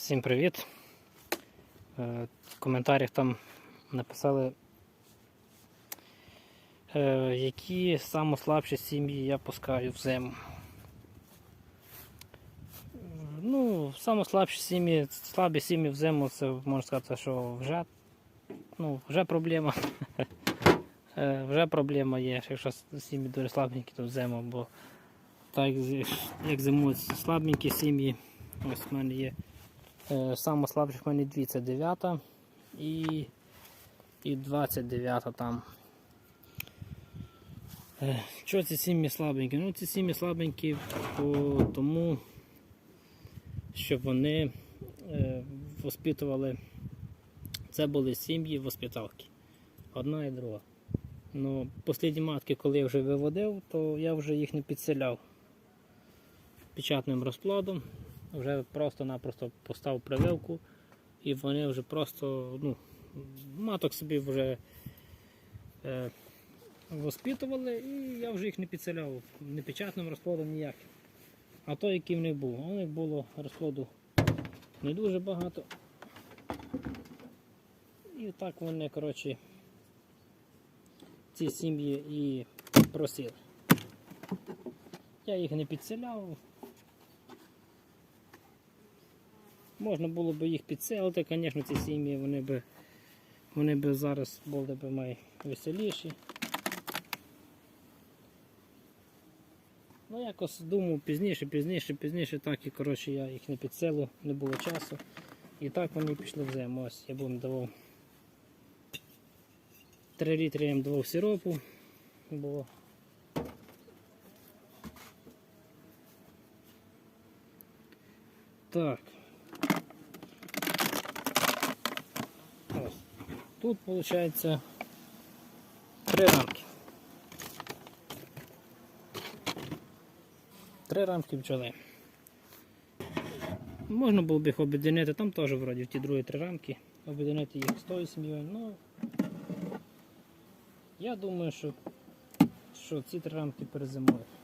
Всім привіт. Е, В коментарях там написали, е, які найслабші сім'ї я пускаю в зиму. Е, Ну, найслабші сім'ї, слабі сім'ї в зиму, це можна сказати, що вже, ну, вже проблема. Вже проблема є, якщо сім'ї дуже слабенькі, то в зиму, бо так як зимують слабенькі сім'ї, ось в мене є. Е, Саме слабших в мене дві, це 9 і, і 29 там. Е, Чого ці сім'ї слабенькі? Ну ці сім'ї слабенькі по тому, що вони е, воспитували. Це були сім'ї воспиталки. Одна і друга. Ну, останні матки, коли я вже виводив, то я вже їх не підселяв печатним розплодом вже просто-напросто постав прививку і вони вже просто ну, маток собі вже е, воспитували і я вже їх не підселяв не печатним розплодом ніяким. А той, який в них був, у них було розплоду не дуже багато. І так вони, коротше, ці сім'ї і просили. Я їх не підселяв, Можна було б їх підселити, звісно, ці сім'ї вони б, вони б зараз були б найвеселіші. Ну якось думав пізніше, пізніше, пізніше, так і коротше я їх не підселив, не було часу. І так вони пішли в зиму. Ось я їм давав 3 літри я їм давав сиропу, бо так. Тут виходить три рамки. Три рамки бджоли. Можна було б їх об'єднати, там теж вроді в ті другі три рамки, об'єднати їх з тою сім'єю. Ну, я думаю, що, що ці три рамки перезимують.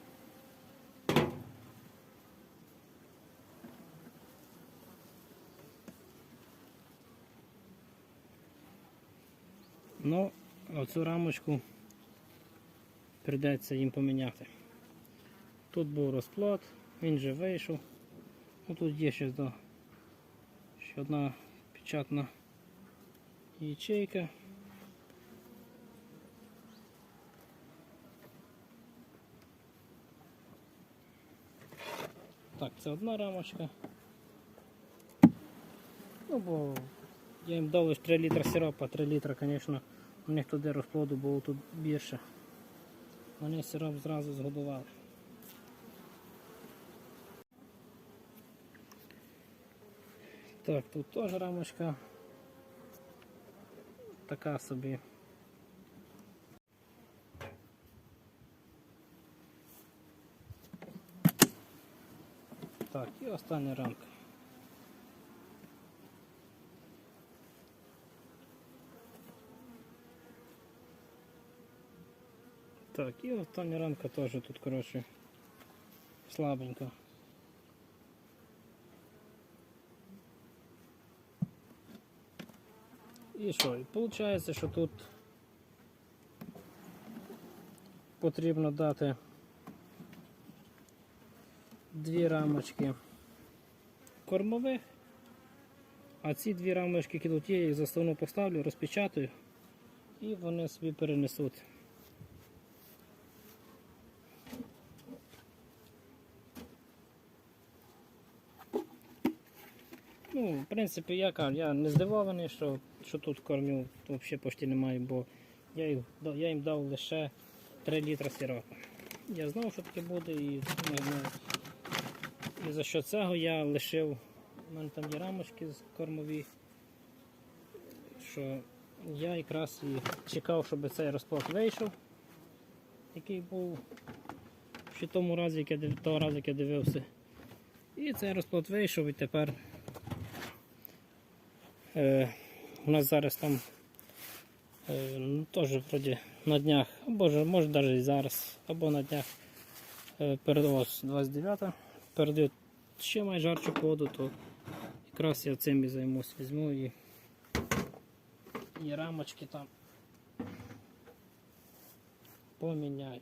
Ну, оцю рамочку прийдеться їм поміняти. Тут був розплод, він вже вийшов. Ну, тут є ще, да, ще одна печатна ячейка. Так, це одна рамочка. Ну, бо я їм дав лише 3 літра сиропа, 3 літра, звісно, у них туди розплоду було тут більше. Вони сироп зразу згодували. Так, тут теж рамочка. Така собі. Так, і остання рамка. Так, і остання рамка теж тут, коротше, слабенька. І що? І виходить, що тут потрібно дати дві рамочки кормових, а ці дві рамочки, які тут є, їх заставну поставлю, розпечатаю і вони собі перенесуть. Ну, в принципі, я я не здивований, що, що тут кормів взагалі почти немає, бо я, да- я їм дав лише 3 літра сиропа. Я знав, що таке буде, і, ну, і за що цього я лишив. У мене там є рамочки кормові, що я якраз і чекав, щоб цей розплод вийшов, який був ще тому разі, як я, того разу, як я дивився. І цей розплод вийшов і тепер Е, у нас зараз там е, ну, теж вроді на днях, або ж, може навіть і зараз, або на днях е, перед ось 29 передають ще майже жарчу погоду, то Якраз я цим і займусь, візьму і, і рамочки там поміняю.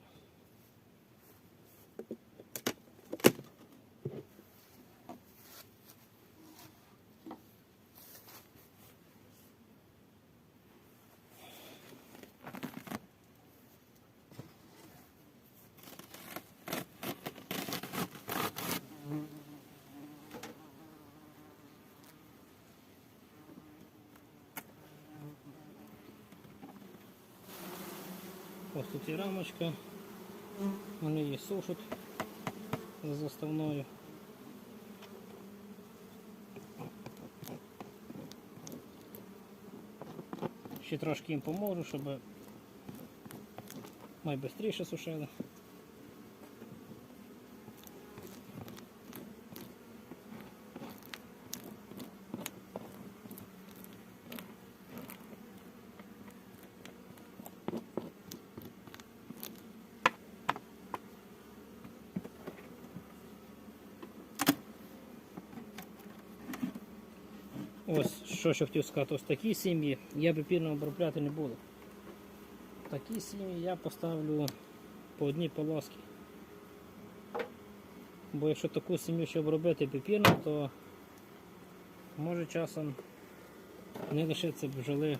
Ось тут і рамочка. Вони її сушать з заставною. Ще трошки їм поможу, щоб найбистріше сушили. Ось що ще хотів сказати, ось такі сім'ї я би пільно обробляти не буду. Такі сім'ї я поставлю по одній полоски. Бо якщо таку сім'ю ще обробити піпірно, то може часом не лишиться бджоли,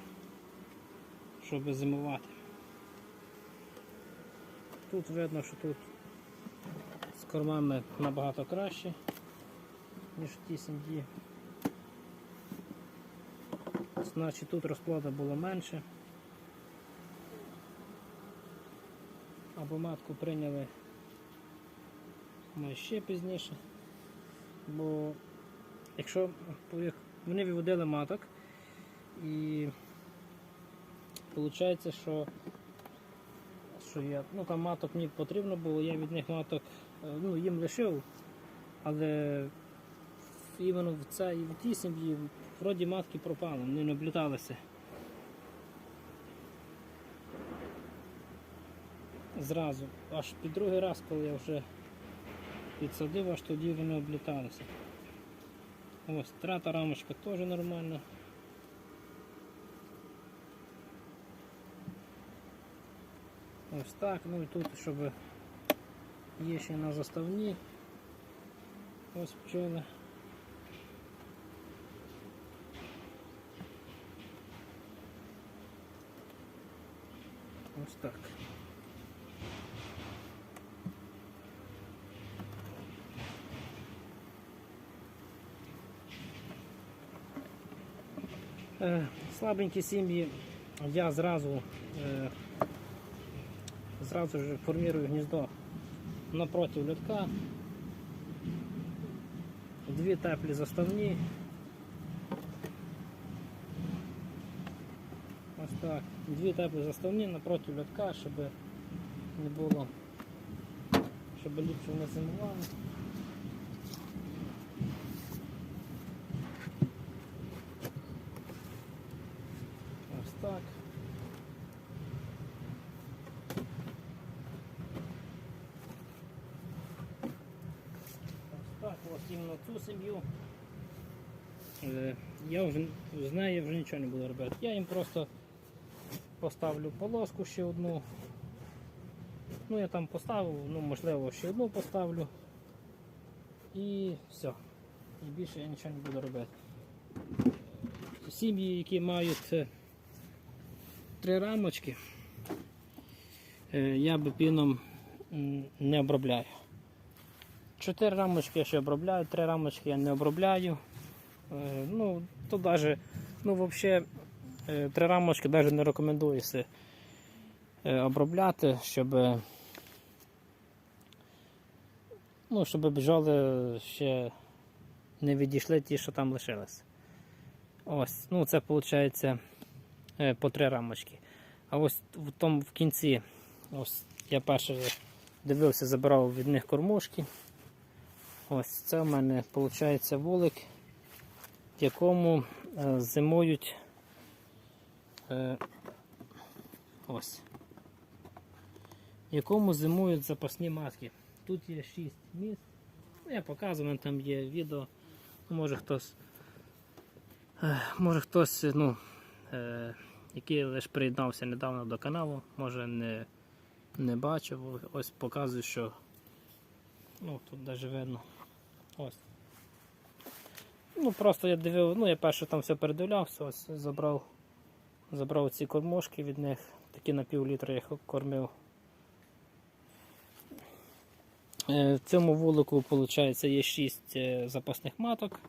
щоб зимувати. Тут видно, що тут з кормами набагато краще, ніж в тій сім'ї. Значить тут розплода було менше. Або матку прийняли ми ще пізніше. Бо якщо як вони виводили маток і виходить, що, що я, ну там маток мені потрібно було, я від них маток е, ну, їм лишив, але іменно в цій в тій сім'ї вроді матки пропали, вони не обліталися. Зразу. Аж під другий раз, коли я вже підсадив, аж тоді вони обліталися. Ось, трата рамочка теж нормальна. Ось так, ну і тут, щоб є ще на заставні. Ось пчоли. Ось так. Е, Слабенькі сім'ї я зразу е, зразу ж формірую гніздо напроти льотка. Дві теплі заставні. Так. Дві теплі заставні напроти льотка, щоб не було, щоб ліпше не зимували. Ось так. Ось так, ось іменно цю сім'ю. Е, Я вже з нею вже нічого не буду робити. Я їм просто поставлю полоску ще одну. Ну я там поставив, ну можливо ще одну поставлю. І все. І більше я нічого не буду робити. Сім'ї, які мають е, три рамочки, е, я би піном не обробляю. Чотири рамочки я ще обробляю, три рамочки я не обробляю. Е, Ну, то даже, ну, е, три рамочки навіть не рекомендується е, обробляти, щоб, е, ну, щоб бджоли ще не відійшли ті, що там лишились. Ось, ну це виходить е, по три рамочки. А ось в тому в кінці, ось я перше дивився, забирав від них кормушки. Ось це в мене виходить вулик, в якому е, зимують е, ось. Якому зимують запасні матки. Тут є 6 місць. Ну, я показую, там є відео. Може хтось Е, Може хтось, ну, е, який лише приєднався недавно до каналу, може не, не бачив. Ось показую, що ну, тут навіть видно. Ось. Ну, просто я дивив, ну я перше там все передивлявся, ось забрав, забрав ці кормушки від них, такі на пів літра я їх кормив. Е, В цьому вулику, виходить, є 6 запасних маток.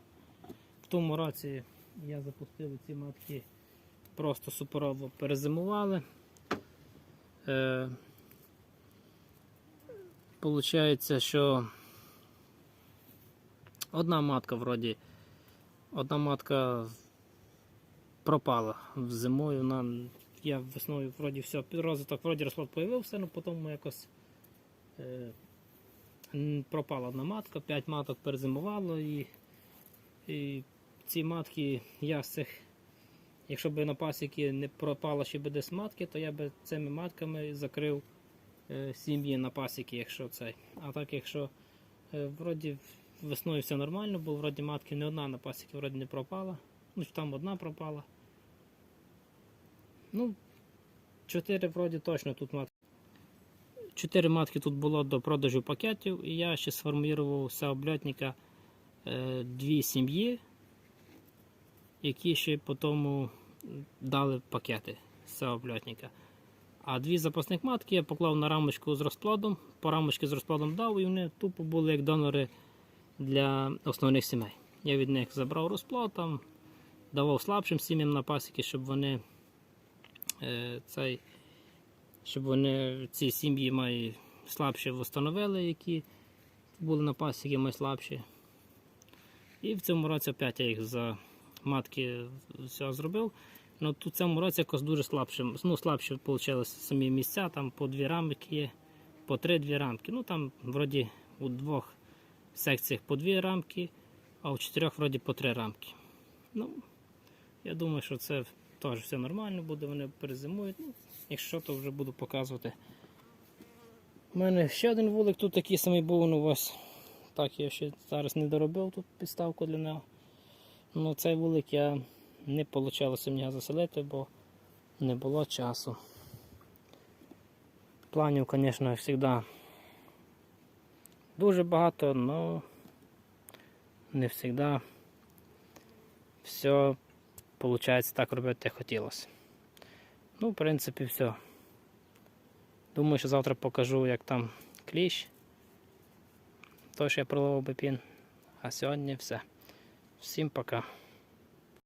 В тому році я запустив ці матки, просто суперово перезимували. Е, Получається, що одна матка вроді, одна матка пропала зимою. Вона, я весною вроді все, розвиток вроді розплод появився, але потім якось е, пропала одна матка, 5 маток перезимувало і, і ці матки, я з цих, якщо б на пасіки не пропало ще би десь матки, то я би цими матками закрив е, сім'ї на пасіки, якщо цей. А так, якщо е, вроді весною все нормально, бо вроді матки не одна на пасіки вроді не пропала. Ну, там одна пропала. Ну, чотири вроді точно тут матки. Чотири матки тут було до продажу пакетів, і я ще сформував з обльотника е, дві сім'ї, які ще потім дали пакети з обльотника. А дві запасних матки я поклав на рамочку з розплодом, по рамочці з розплодом дав, і вони тупо були як донори для основних сімей. Я від них забрав розплод, там, давав слабшим сім'ям на пасіки, щоб вони цей, щоб вони ці сім'ї мої слабші встановили, які були на пасіки мої слабші. І в цьому році опять я їх за матки все зробив. Ну, тут в цьому році якось дуже слабшим, ну, слабші вийшли самі місця, там по дві рамки є, по три-дві рамки. Ну там вроді у двох секціях по дві рамки, а у чотирьох вроді по три рамки. Ну, я думаю, що це теж все нормально буде, вони перезимують. Ну, якщо то вже буду показувати. У мене ще один вулик тут такий самий був, ну ось. Так, я ще зараз не доробив тут підставку для нього. Ну, цей вулик я не вийшло мені заселити, бо не було часу. Планів, звісно, завжди дуже багато, але не завжди все виходить так робити, як хотілося. Ну, в принципі, все. Думаю, що завтра покажу, як там кліщ. Тож я проловив бипін. А сьогодні все. Всім пока.